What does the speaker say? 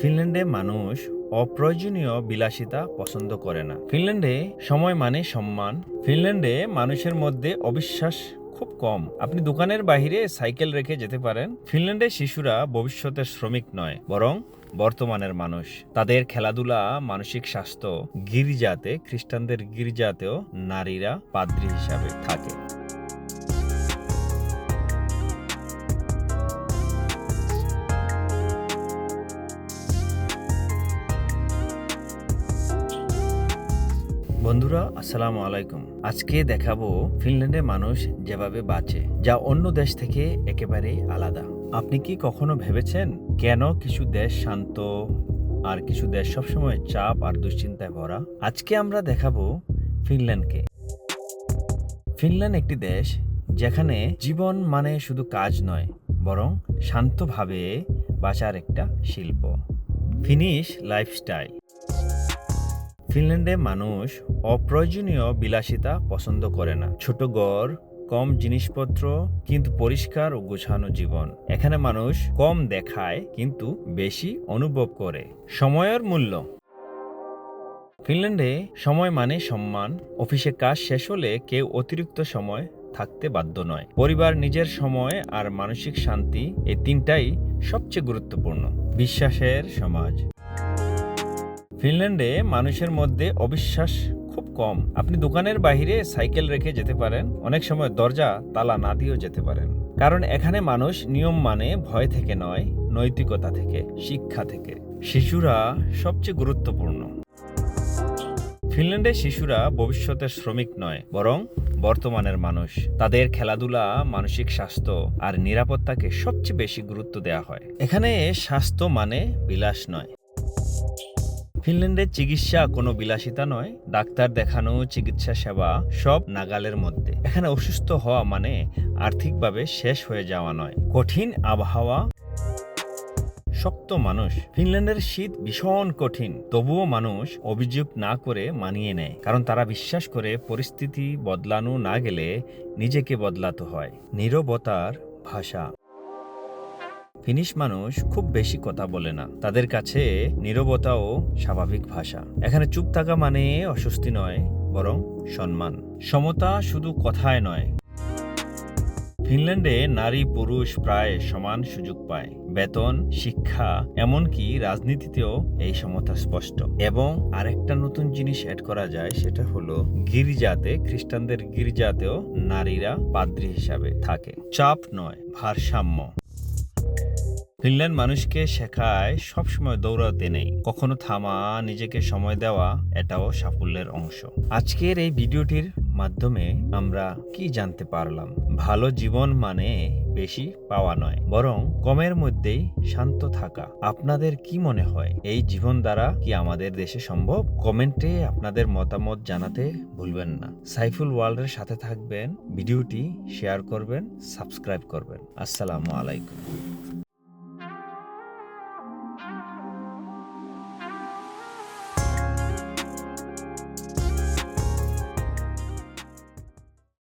ফিনল্যান্ডে মানুষ অপ্রয়োজনীয় বিলাসিতা পছন্দ করে না। ফিনল্যান্ডে সময় মানে সম্মান। ফিনল্যান্ডে মানুষের মধ্যে অবিশ্বাস খুব কম। আপনি দোকানের বাইরে সাইকেল রেখে যেতে পারেন। ফিনল্যান্ডে শিশুরা ভবিষ্যতের শ্রমিক নয়, বরং বর্তমানের মানুষ। তাদের খেলাধুলা, মানসিক স্বাস্থ্য গির্জাতে, খ্রিস্টানদের গির্জাতেও নারীরা পাদ্রী হিসাবে থাকে। বন্ধুরা, আসসালামু আলাইকুম। আজকে দেখাবো ফিনল্যান্ডে মানুষ যেভাবে বাঁচে, যা অন্য দেশ থেকে একেবারে আলাদা। আপনি কি কখনো ভেবেছেন, কেন কিছু দেশ শান্ত আর কিছু দেশ সবসময় চাপ আর দুশ্চিন্তায় ভরা? আজকে আমরা দেখাবো ফিনল্যান্ডকে। ফিনল্যান্ড একটি দেশ যেখানে জীবন মানে শুধু কাজ নয়, বরং শান্তভাবে বাঁচার একটা শিল্প। Finish lifestyle. ফিনল্যান্ডে মানুষ অপ্রয়োজনীয় বিলাসিতা পছন্দ করে না। ছোট গড় কম জিনিসপত্র, কিন্তু পরিষ্কার ও গোছানো জীবন। এখানে মানুষ কম দেখায়, কিন্তু বেশি অনুভব করে। সময়ের মূল্য। ফিনল্যান্ডে সময় মানে সম্মান। অফিসে কাজ শেষ হলে কেউ অতিরিক্ত সময় থাকতে বাধ্য নয়। পরিবার, নিজের সময় আর মানসিক শান্তি এই তিনটাই সবচেয়ে গুরুত্বপূর্ণ। বিশ্বাসের সমাজ। ফিনল্যান্ডে মানুষের মধ্যে অবিশ্বাস খুব কম। আপনি দোকানের বাইরে সাইকেল রেখে যেতে পারেন, অনেক সময় দরজা, তালা না দিয়েও যেতে পারেন। কারণ এখানে মানুষ নিয়ম মানে ভয় থেকে নয়, নৈতিকতা থেকে, শিক্ষা থেকে। শিশুরা সবচেয়ে গুরুত্বপূর্ণ। ফিনল্যান্ডে শিশুরা ভবিষ্যতের শ্রমিক নয়, বরং বর্তমানের মানুষ। তাদের খেলাধুলা, মানসিক স্বাস্থ্য আর নিরাপত্তাকে সবচেয়ে বেশি গুরুত্ব দেওয়া হয়। এখানে স্বাস্থ্য মানে বিলাস নয় ফিনল্যান্ডের চিকিৎসা কোনো বিলাসিতা নয়, ডাক্তার দেখানো, চিকিৎসা সেবা, সব নাগালের মধ্যে। এখানে অসুস্থ হওয়া মানে আর্থিকভাবে শেষ হয়ে যাওয়া নয়। কঠিন আবহাওয়া। শক্ত মানুষ। ফিনল্যান্ডের শীত ভীষণ কঠিন। তবুও মানুষ অভিযোগ না করে মানিয়ে নেয়। কারণ তারা বিশ্বাস করে পরিস্থিতি বদলানো না গেলে নিজেকে বদলাতে হয়। নীরবতার ভাষা। ফিনিশ মানুষ খুব বেশি কথা বলে না। তাদের কাছে নীরবতাও স্বাভাবিক ভাষা। এখানে চুপ থাকা মানে অস্বস্তি নয়, বরং সম্মান। সমতা শুধু কথায় নয়। ফিনল্যান্ডে নারী পুরুষ প্রায় সমান সুযোগ পায়। বেতন, শিক্ষা, এমনকি রাজনীতিতেও এই সমতা স্পষ্ট। এবং আরেকটা নতুন জিনিস অ্যাড করা যায়, সেটা হলো গির্জাতে, খ্রিস্টানদের গির্জাতেও নারীরা পাদ্রী হিসাবে থাকে। চাপ নয়, ভারসাম্য। ফিনল্যান্ড মানুষকে শেখায় সবসময় দৌড়াতে নেই। কখনো থামা, নিজেকে সময় দেওয়া, এটাও সাফল্যের অংশ। আজকের এই ভিডিওটির মাধ্যমে আমরা কি জানতে পারলাম? ভালো জীবন মানে বেশি পাওয়া নয়, বরং কমের মধ্যেই শান্ত থাকা। আপনাদের কি মনে হয়, এই জীবন দ্বারা কি আমাদের দেশে সম্ভব? কমেন্টে আপনাদের মতামত জানাতে ভুলবেন না। সাইফুল ওয়ার্ল্ডের সাথে থাকবেন, ভিডিওটি শেয়ার করবেন, সাবস্ক্রাইব করবেন। আসসালামু আলাইকুম।